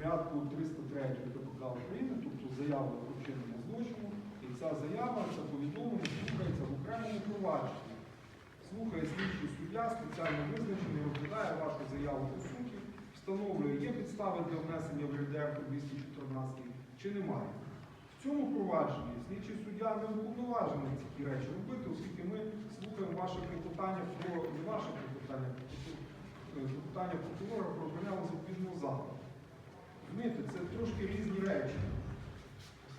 порядку 303 КПК України, тобто заява про вчинення злочину, і ця заява, це повідомлення слухається в окремому провадженні. Слухає слідчий суддя, спеціально визначений, розглядає вашу заяву по суті, встановлює, є підстави для внесення в РДР по 214 чи немає. В цьому провадженні слідчий суддя не уповноважений ці речі робити, оскільки ми слухаємо ваше клопотання про не ваше клопотання, клопотання прокурора про обрання запобіжного заходу. Розумієте, це трошки різні речі.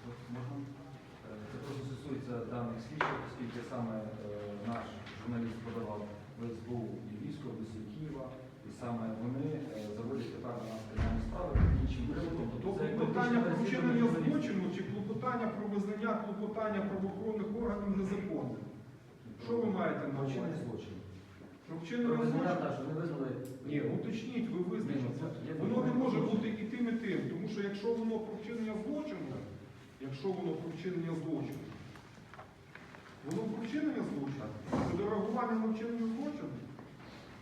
Е, Це просто стосується даних слідчих, оскільки саме е, наш журналіст подавав в СБУ і військо до Києва, і саме вони е, заводять тепер на нас кримінальні справи іншим приводом. Тобто клопотання про вчинення злочину чи клопотання про визнання клопотання правоохоронних органів незаконним. Що ви маєте на Вчинення увазі? злочину. Так, що не визнали. Ні, уточніть, ви визначите. Є Воно не може бути і тим, і тим, тому що якщо воно про вчинення злочину, якщо воно про вчинення злочину, воно про вчинення злочину, щодо реагування на вчинення злочину,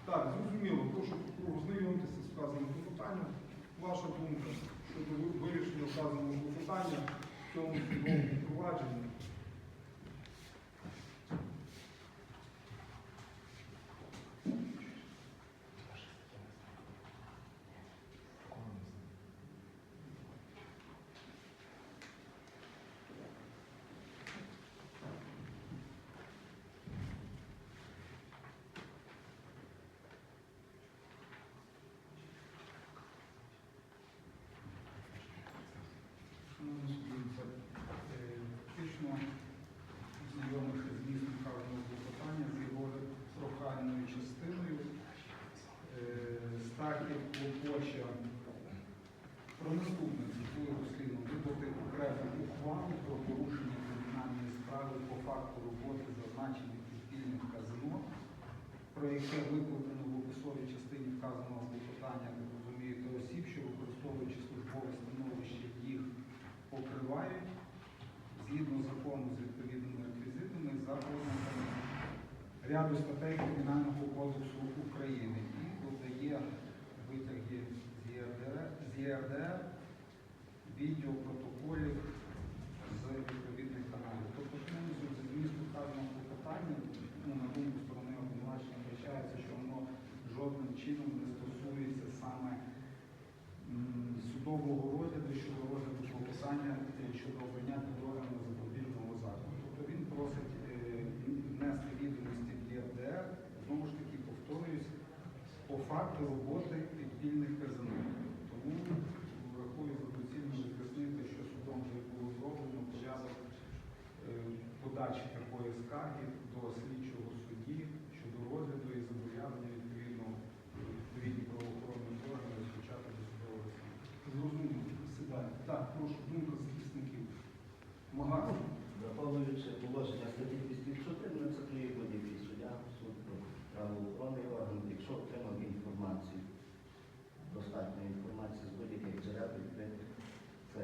так, зрозуміло, прошу прокурор з вказаним клопотанням. Ваша думка щодо ви- вирішення вказаного клопотання в цьому судовому провадженні. Шановні суддівці, е, фактично знайомивши з містом вказаного клопотання, з його прохальною частиною, е, Стахів клопоче про наступне цитую дослідно видати окрему про порушення кримінальної справи по факту роботи зазначених підпільних казино, про яке викладено в описовій частині вказаного клопотання, як розумієте, осіб, що використовуючи службове становище їх покривають згідно закону з відповідними реквізитами за ознаками ряду статей Кримінального кодексу України. І додає витяги з ЄРДР відео протоколів з відповідних каналів. Тобто, шановні судді, змісту вказаного клопотання, ну, на думку сторони обвинувачення, вбачається, що воно жодним чином не стосується саме м, судового розгляду щодо розгляду клопотання е, щодо обрання під запобіжного заходу. Тобто він просить е, внести відомості в ЄРДР, знову ж таки повторююсь, по факту роботи підпільних казино. Тому врахую за доцільно роз'яснити, що судом вже було зроблено порядок е, подачі такої скарги до слідчого судді щодо розгляду і зобов'язання відповідно відповідні правоохоронні органи розпочати досудове розслідування. Зрозуміло, присідайте. Так, прошу, думка захисників. Магар. Враховуючи положення статті 214 будь-який суддя, суд правоохоронний орган, якщо отримав інформацію, достатньо інформації з будь-яких джерел відкритих, це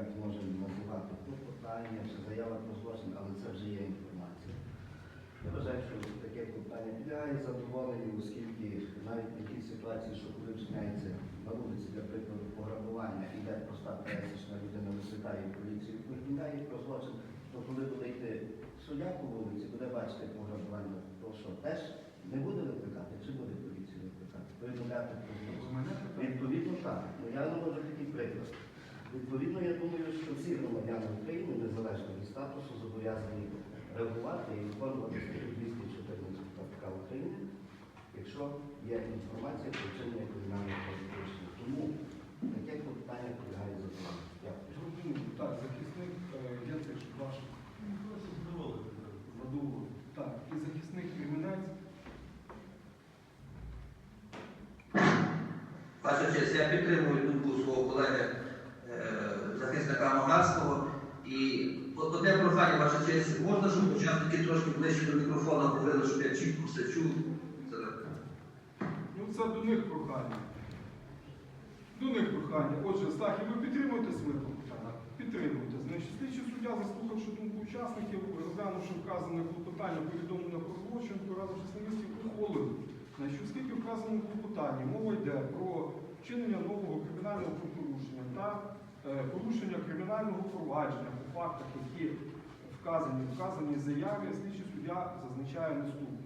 як можемо називати клопотання чи заява про злочин, але це вже є інформація. Я вважаю, що таке клопотання підлягає задоволенню, оскільки навіть в такій ситуації, що коли вчиняється на вулиці, для прикладу, пограбування, іде проста пересічна людина, висвітає поліцію, повідомляє про злочин, то коли буде йти суддя по вулиці, буде бачити пограбування, то що теж не буде викликати, чи буде поліцію викликати, повідомляти про злочин. Відповідно, так. Ну я наводжу такий приклад. Відповідно, я думаю, що всі громадяни України, незалежно від статусу, зобов'язані реагувати і виконувати статтю 214 КПК України, якщо є інформація про вчинення кримінального правопорушення. Тому таке клопотання полягає за законом. Дякую. Так, захисник, е, я теж ваш задоволений. Так, і захисник Кремінець. Ваша честь, я підтримую думку свого колеги захисника Магарського. І одне прохання, ваша честь, можна, щоб учасники трошки ближче до мікрофона говорили, щоб я чітко все чув. Ну, це до них прохання. До них прохання. Отже, Стахі, ви підтримуєте своє клопотання? Підтримуєте. Значить, слідчий суддя, заслухавши думку учасників, розглянувши вказане клопотання повідомлення про злочин, порадивши слідчим, ухвалив. Значить, оскільки в вказаному клопотанні мова йде про вчинення нового кримінального правопорушення та порушення кримінального провадження по фактах, які вказані вказаній заяві, слідчий суддя зазначає наступне.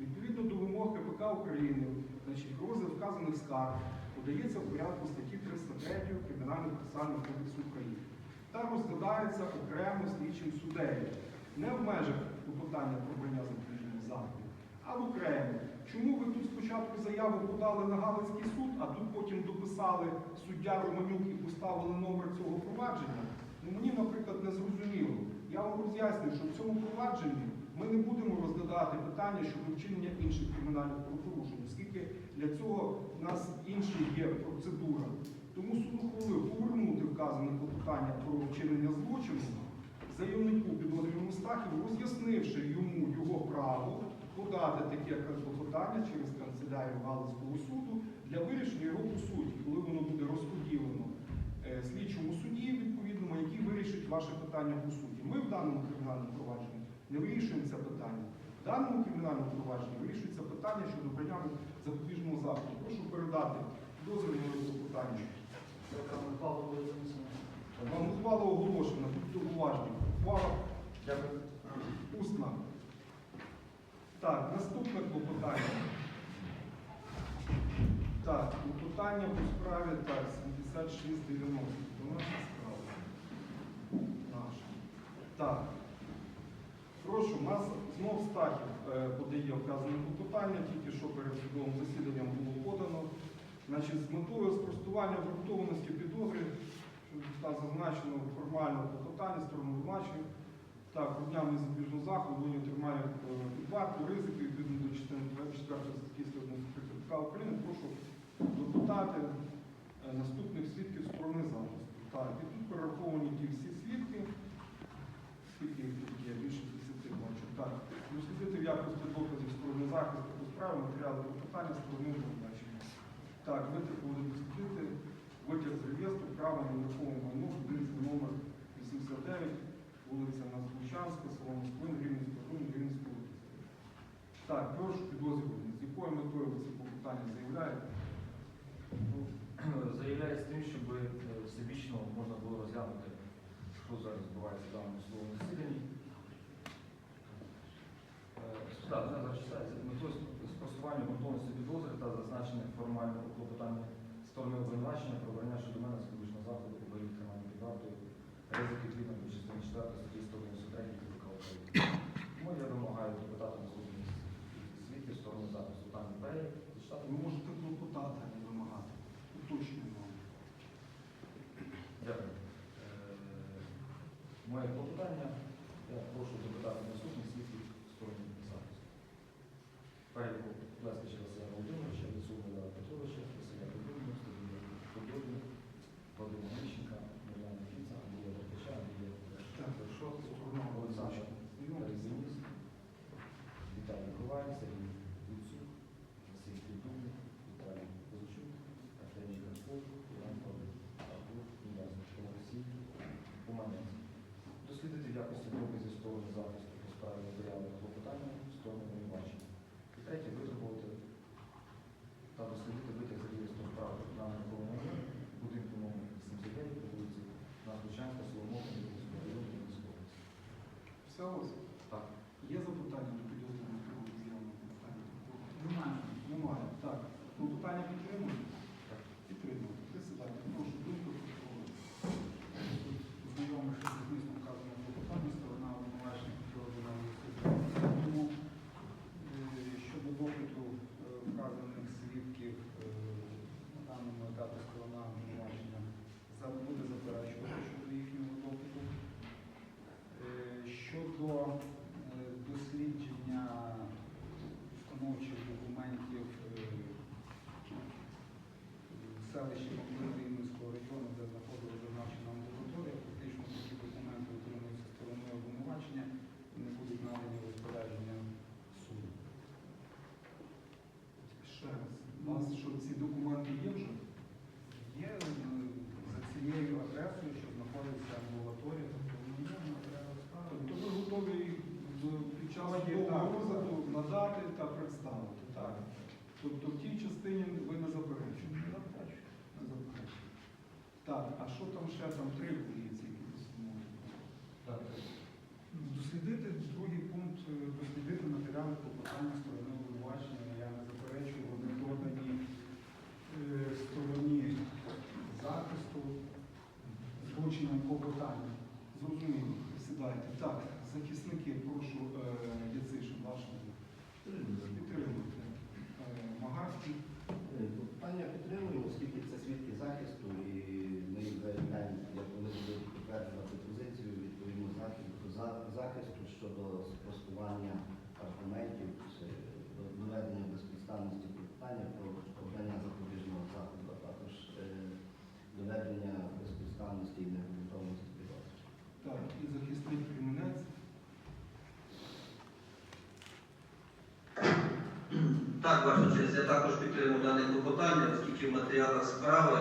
Відповідно до вимог КПК України, значить, розгляд вказаних скарг подається в порядку статті 303 Кримінального процесуального кодексу України та розглядається окремо слідчим суддею, не в межах клопотання про обрання запобіжного заходу, а в окремо. Чому ви тут спочатку заяву подали на Галицький суд, а тут потім дописали суддя Романюк і поставили номер цього провадження? Ну мені, наприклад, не зрозуміло. Я вам роз'яснюю, що в цьому провадженні ми не будемо розглядати питання щодо вчинення інших кримінальних правопорушень, оскільки для цього в нас інша є процедура. Тому суд ухвалив повернути вказане клопотання про вчинення злочину заявнику підозрюваному Стахіву, роз'яснивши йому його право подати таке клопотання через канцелярію Галицького суду для вирішення його по суті, коли воно буде розподілено е, слідчому суді, відповідному, який вирішить ваше питання по суті. Ми в даному кримінальному провадженні не вирішуємо це питання. В даному кримінальному провадженні вирішується питання щодо прийняття запобіжного заходу. Прошу передати дозвільне клопотання. Вам ухвала оголошена, тут уважно. Ухвала Дякую. Так, наступне клопотання. Так, клопотання по справі так, 7690. Це наша справа. Наша. Так. Прошу, у нас знов Стахів е, подає вказане клопотання, тільки що перед судовим засіданням було подано. Значить, з метою спростування обґрунтованості підозри, там зазначено формально клопотання, сторону значення, так, днями запобіжного заходу вони тримають е, під варту ризики відповідно до частини 24 статті 193 КПК України. Прошу допитати е, наступних свідків сторони захисту. Так, і тут перераховані ті всі свідки, скільки їх тут є, більше 10 бачу. Так, дослідити в якості доказів сторони захисту по справі матеріали клопотання сторони зазначення. Так, витребували дослідити витяг з реєстру права на нерухоме майно, будинку номер 89, вулиця Надзвучанська, село Москвин, Рівненського району, Рівненської області. Так, прошу підозрюваний, з якою метою ви це клопотання заявляєте? Ну, Заявляє з тим, щоб е, всебічно можна було розглянути, що зараз відбувається в даному судовому засіданні. Е, Так, зараз читається. Метою спростування готовності підозри та зазначення формального клопотання сторони обвинувачення про обрання щодо мене запобіжного заходу у вигляді тримання під вартою ризики відповідно 4 статті 193 КПК України. Тому я вимагаю депутатам свідків сторони захисту. Там перелік. Ви можете клопотати, а не вимагати. Уточнюємо. Дякую. Е, Моє клопотання. Я прошу запитати наступних свідків сторони захисту. Переліку Лескача Василя Володимировича, Лису Володимира Петровича, Василя Володимира, Стадія Подобні, Вадима Міщенка, Миляна Фіца, Андрія Деркача, Андрія Так, що сторона Олександр Знайомий? Резиніс, Віталій Коваль, Сергій Луцюк, Василь Трибунник, Віталій Козачук, Арсеній Карпов, Іван Павлик, Артур Ніяз, Олексій, Уманець. Дослідити в якості доказів сторони захисту по справі заяви на клопотання сторони обвинувачення. І третє, витребувати та дослідити витяг за реєстру справи на нерухомому будинку номер 79 по вулиці Наслучанська, Соломова, Дніпровського району, Дніпровської області. Все ось? Так. Є запитання до підозрюваного другого з'явленого питання? Немає. Немає. Так. Клопотання підтримують? Так. Підтримують. Присідайте. Прошу, думку прокурора. Знайомий, що змістом вказаного клопотання, сторона обвинувачення підозрювана Тому е, щодо допиту е, вказаних свідків е, на даному етапі сторона обвинувачення за- буде заперечувати щодо їхнього допиту. Е, Щодо Не заперечую. Так, а що там ще там три здається, які постанови? Так. Дослідити другий пункт, е, дослідити матеріали клопотання сторони обвинувачення. Я не заперечую, вони додані е, стороні захисту зрученням клопотання. Зрозуміло, сідайте. Так, захисники, прошу, е, Яцишин, ваше підтримуйте. Е, Магарський. Питання підтримуємо, оскільки це свідки захисту, і ми їм заявляємо, як вони будуть підтверджувати позицію відповідно захисту, за- захисту щодо спростування аргументів чи до- доведення безпідставності питання про обрання запобіжного заходу, а також е, доведення безпідставності і необґрунтованості підозри. Так, і захисник Кремінець. Так, ваша я також підтримую дане клопотання, оскільки в матеріалах справи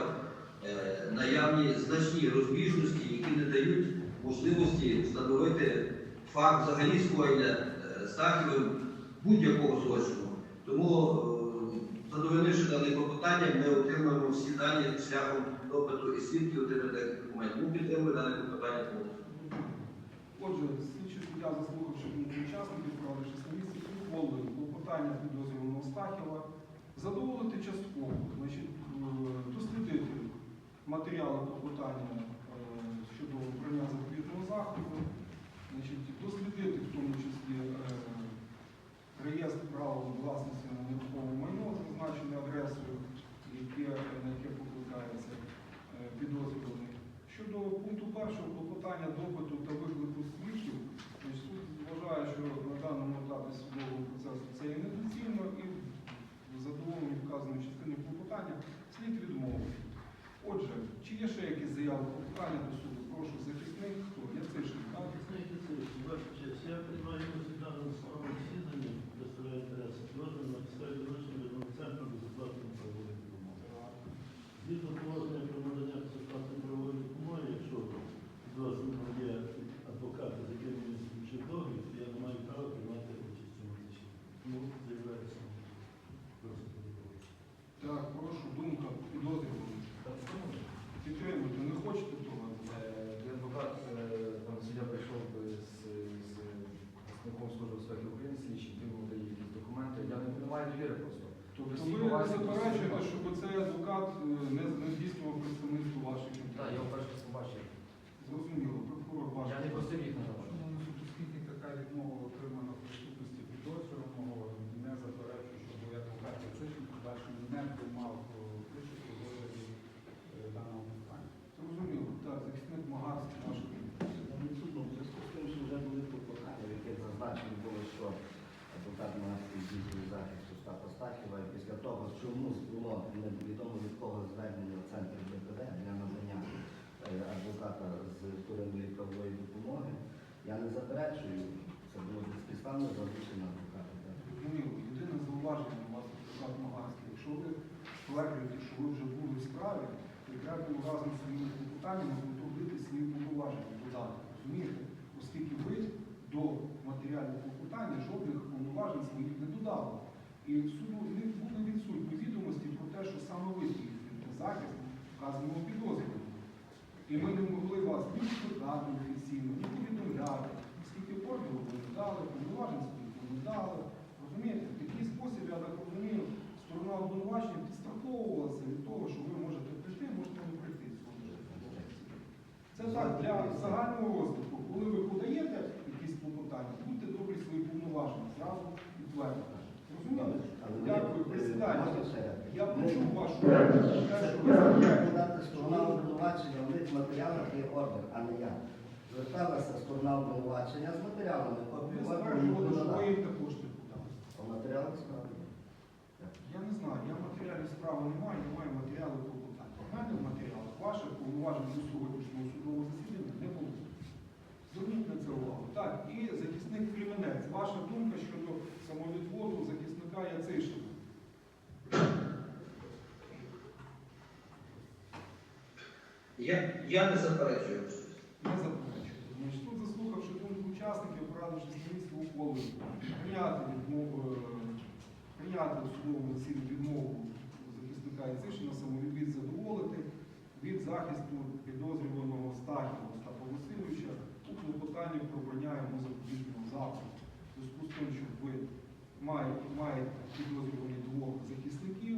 е, наявні значні розбіжності, які не дають можливості встановити факт взагалі скоєння е, будь-якого злочину. Тому, е, задовольнивши дане клопотання, ми отримаємо всі дані шляхом допиту і свідків отриманих документів. Ми підтримуємо дане клопотання повністю. Отже, слідчий суддя, заслухавши учасників, проводивши місці, ухвалив клопотання підозрюваного Стахіва задоволити частково, значить, е, дослідити матеріали клопотання питання щодо обрання запобіжного заходу, значить, дослідити в тому числі е, реєстр права власності на нерухоме майно, зазначене адресою, яке, на яке покликається е, підозрюваний. Щодо пункту першого клопотання допиту та виклику свідків, значить, суд вважає, що на даному етапі судового процесу це є недоцільно і в задоволенні вказаної частини клопотання слід відмовити. Отже, чи є ще якісь заяви клопотання до суду? Прошу захисник, хто? Яцишин, так? Я предлагаю розглянути саме засідання, представляю інтереси підозрюваного на підставі доручення від центру безоплатної правової допомоги. Згідно положення про надання безоплатної правової допомоги, якщо підозрюваного є адвокат, з яким він заключив договір, то я не маю права приймати участь в цьому засіданні. Тому з'являється просто договір. Так, прошу, думка підозрюваний. Підтримуйте, не хочете того? Е, Адвокат, е, там суддя прийшов би з, з представником Служби безпеки України, слідчим, він йому дає якісь документи. Я не, не маю довіри просто. Тобто Всі ви поважні заперечуєте, особи. щоб цей адвокат е, не, не здійснював представництво ваших Так, я інтересів? його перший раз побачив. Зрозуміло, прокурор ваш. Я не просив їх надавати. Шановний суд, оскільки така відмова отримана в присутності підозрюваного, не заперечую, щоб адвокат Яцишин подальшому не приймав е, участь у розгляді е, даного питання. Зрозуміло, так, захисник Магарський, ваш. Шановний суд, ну, в зв'язку з тим, що вже були клопотання, в яких зазначено було, що адвокат Маганський здійснює захист Остапа Стахіва, і після того чомусь було невідомо від кого звернення в центр ДПД для надання е, адвоката з правової допомоги, я не заперечую, це було безпідставне залучення адвоката. Єдине зауваження у вас, адвокат Магарський, якщо ви стверджуєте, що ви вже були в справі, то разом з своїми клопотаннями зробити свої повноваження додати, розумієте? Оскільки ви до матеріалів клопотання жодних повноважень своїх не додали. І суду не були відсутні відомості про те, що саме ви здійснюєте захист вказаного підозрюваного. І ми не могли вас ні викликати офіційно, ні повідомляти, оскільки ордеру ви не дали, повноважень ви не дали. Розумієте, в такий спосіб, я так розумію, сторона обвинувачення підстраховувалася від того, що ви можете прийти, можете не прийти з свого. Це так, для загального розвитку. Коли ви подаєте якісь клопотання, будьте добрі свої повноваження, зразу підтвердити. Розумієте? Дякую, присідайте. Я почув вашу що ви сторона обвинувачення, в них в матеріалах є ордер, а не я. Зверталася сторона обвинувачення з матеріалами, Ви копію ордеру стверджували, що ви надала. їм також не подали. А в матеріалах справи. є. Я не знаю, я матеріалів справи не маю, я маю матеріали клопотання. У мене в матеріалах ваших повноважень до сьогоднішнього судового засідання не було. Зверніть на це увагу. Так, і захисник Кліменець. Ваша думка щодо самовідводу захисника Яцишина. Я, я не заперечую. Не заперечую. Значить, суд, заслухавши думку учасників, порадивши слідство ухвалив прийняти відмову, е, прийняти в судовому відмову захисника Яцишина, самовідвід задоволити від захисту підозрюваного Стахіва Остапа Васильовича у клопотанні про обрання йому запобіжного заходу. Зв'язку з тим, що ви маєте, маєте підозрювані двох захисників,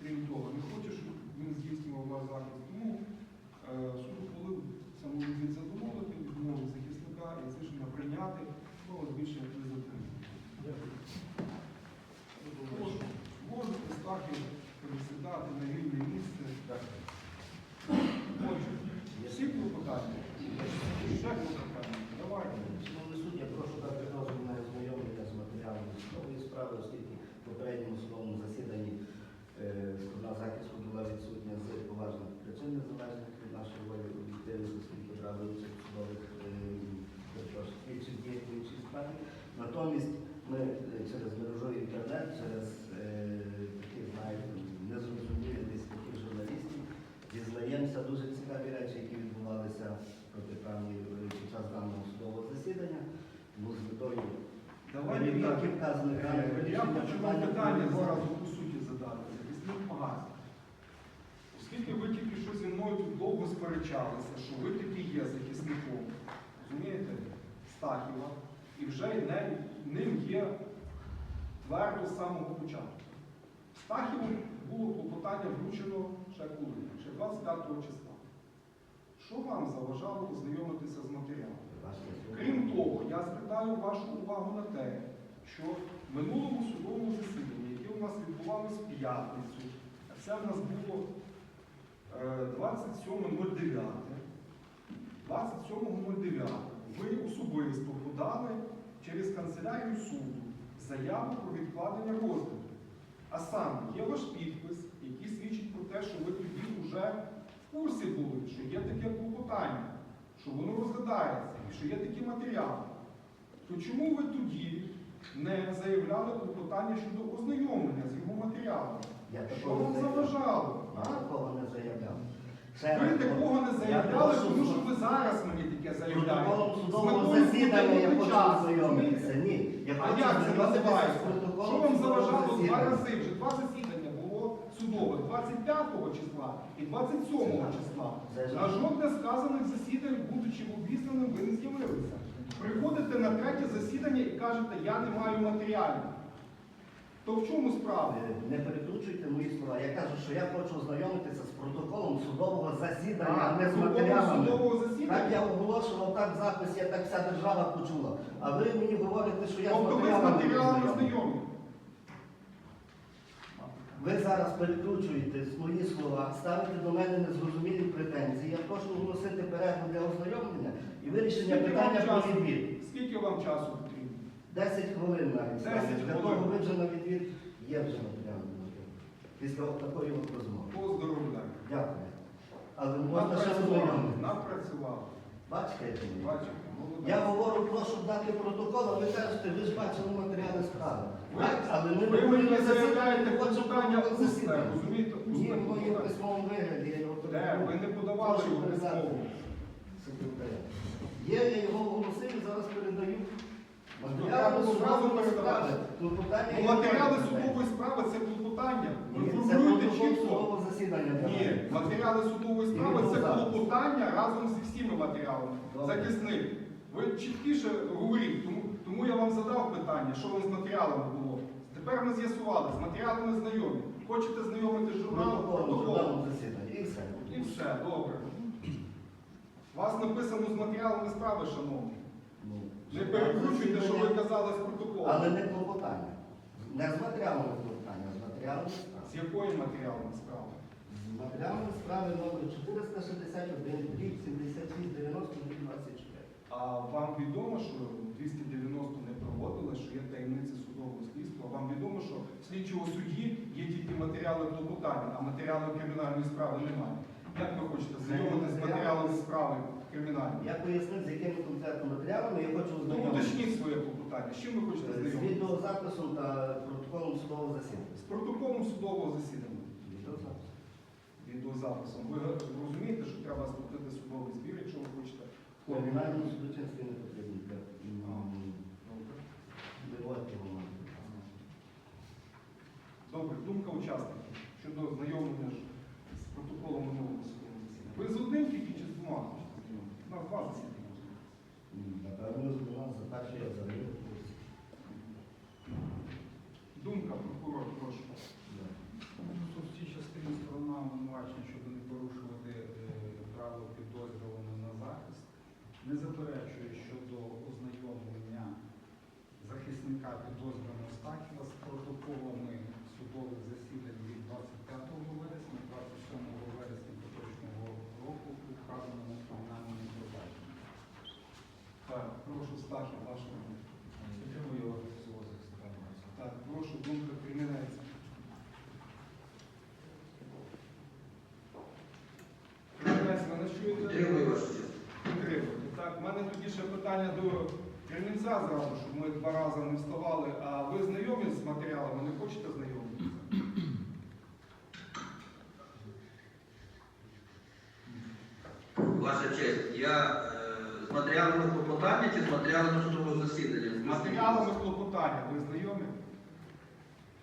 крім того, не хоче, щоб він здійснював ваш захист. Тому е, суд ухвалив самовідвід задоволити, відмовив захисника і це рішення прийняти, ну, більше не затримати. Дякую. Можете Стахів пересідати на вільне місце. Отже, всі клопотання? Ще клопотання? Давайте. Шановний суд, я прошу дати дозвіл на ознайомлення з матеріалами судової справи, оскільки в попередньому судовому засіданні е, сторона захисту була відсутня з поважних причин незалежних від нашої волі об'єктивних, оскільки брали участь судових слідчих діях справі. Натомість ми е, через мережовий інтернет, через е, таких, знаєте, незрозумілих десь таких журналістів дізнаємося дуже цікаві речі, які відбувалися протиправні е, під час даного судового засідання. Тому з метою Давайте вказаних Я хочу вам питання зараз по суті задати. Захисник магазин. Оскільки ви тільки що зі мною тут довго сперечалися, що ви таки є захисником, розумієте, Стахіва, і вже не, ним є твердо з самого початку. Стахіву було клопотання вручено ще коли? Ще 25 числа. Що вам заважало ознайомитися з матеріалом? Крім того, я звертаю вашу увагу на те, що в минулому судовому засіданні, яке у нас відбувалося в п'ятницю, а це в нас було 27.09, 27.09 ви особисто подали через канцелярію суду заяву про відкладення розгляду. А саме є ваш підпис, який свідчить про те, що ви тоді вже в курсі були, що є таке клопотання, що воно розглядається і що є такі матеріали. То чому ви тоді не заявляли клопотання щодо ознайомлення з його матеріалами? Що вам не Я такого не заявляв. Ще Ви раз такого не заявляли, прошу тому що ви зараз мені таке заявляєте. Протоколом З судового метою засідання я зупинити хочу час, ознайомитися. Ні, я А хочу як це ознайомитися з називається? протоколом Що вам судового заважало два засідання. рази? Вже два засідання було судове 25 числа і 27 числа. Це ж- На жодне з сказаних засідань, будучи обізнаним, ви не з'явилися. Приходите на третє засідання і кажете, я не маю матеріалів. То в чому справа? Е, Не перекручуйте мої слова. Я кажу, що я хочу ознайомитися з протоколом судового засідання, а не з матеріалами. судового Так засідання? я оголошував, так запис, я так вся держава почула. А ви мені говорите, що я Тобто ви з матеріалами. знайомі? Ви зараз перекручуєте мої слова, ставите до мене незрозумілі претензії. Я прошу оголосити перерву для ознайомлення і вирішення Скільки вам питання часу? про відвід. Скільки вам часу? 10 хвилин навіть. 10 Для хвилин. того ви вже на відвід є вже матеріальний матеріал. Після от такої от розмови. Поздоровляю. Дякую. Але можна ще ознайомити. Напрацювали. Бачите, як воно? Бачите, молодець. Я говорю, прошу дати протокол, а ви кажете, ви ж бачили матеріали справи. Ви- Так, але ми Ви мені не заявляєте протокол усне, розумієте? Ні, Усне воно є в клопотання. письмовому вигляді, я його Де? Ви не подавали Прошу його передати письмово. секретаря. Є, я його оголосив і зараз передаю. Матеріали судової справи. Ну, Матеріали судової справи це клопотання. Це протокол чітко. Ні, матеріали судової справи це ну, клопотання разом зі всіми матеріалами. Захисник. Ви чіткіше говоріть, тому, тому я вам задав питання, що вам з матеріалами було. Тепер ми з'ясували, з матеріалами знайомі. Хочете знайомити? Протоколом Протокол. І все. І все, добре. У вас написано з матеріалами справи, шановні. Не перекручуйте, що ви казали з протоколу. Але не клопотання. Не з матеріалами клопотання, а з матеріалами справи. З якої матеріалами справи? З матеріалами справи номер 461, дріб 76, 90, 24. А вам відомо, що 290 не проводили, що є таємниці судового слідства? Вам відомо, що в слідчого судді є тільки матеріали клопотання, а матеріалів кримінальної справи немає. Як ви хочете знайомитися з матеріалами справи кримінальної? Я пояснив, з якими конкретно матеріалами я хочу Ну, ознайомитися. уточніть своє клопотання. З чим ви хочете З знайомитися? відеозаписом та протоколом судового засідання. З протоколом судового засідання. Відеозапис. Відеозаписом. Ви розумієте, що треба сплатити судовий збір, якщо ви хочете В кримінальному судочинстві не потрібно для м, виводити його. Добре, думка учасників щодо знайомлення ж з протоколом минулого судового засідання. Ви з одним тільки чи з двома? У нас два засідання. Напевно, з за перше я за. Думка, прокурор, прошу. Тут в цій частині сторона обвинувачення, щоб не порушувати е, право підозрюваного на захист, не заперечує щодо ознайомлення захисника підозрюваного Стахіва з протоколами судових засідань від 25 вересня, 27 вересня поточного року у вказаному кримінальному провадженні. Так, прошу Стахів, думка. Підтримую цього захисника Так, прошу, думка Кремінець. Кремінець, ви не чуєте? Підтримую вашу честь. Підтримую. Так, в мене тоді ще питання до Кремінця зразу, щоб ми два рази не вставали. А ви знайомі з матеріалами, не хочете знайомитися? Ваша честь, я е, з матеріалами клопотання чи з матеріалами судового засідання? З матеріалами клопотання ви знайомі?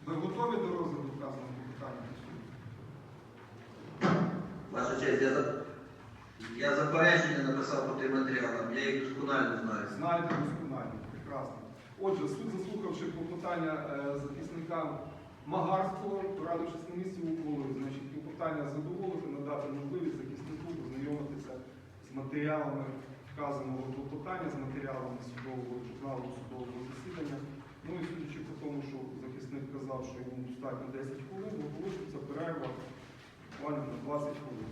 Ви готові до розгляду вказаного клопотання? Ваша честь, я, за... я заперечення написав по тим матеріалам, я їх досконально знаю. Знаєте досконально, прекрасно. Отже, суд, заслухавши клопотання е, захисника Магарського, порадившись на місці ухвалою, значить, клопотання задоволити, надати можливість захиснику познайомитися з матеріалами вказаного клопотання з матеріалами судового журналу судового засідання. Ну і судячи по тому, що захисник казав, що йому достатньо 10 хвилин, оголошується перерва буквально на 20 хвилин.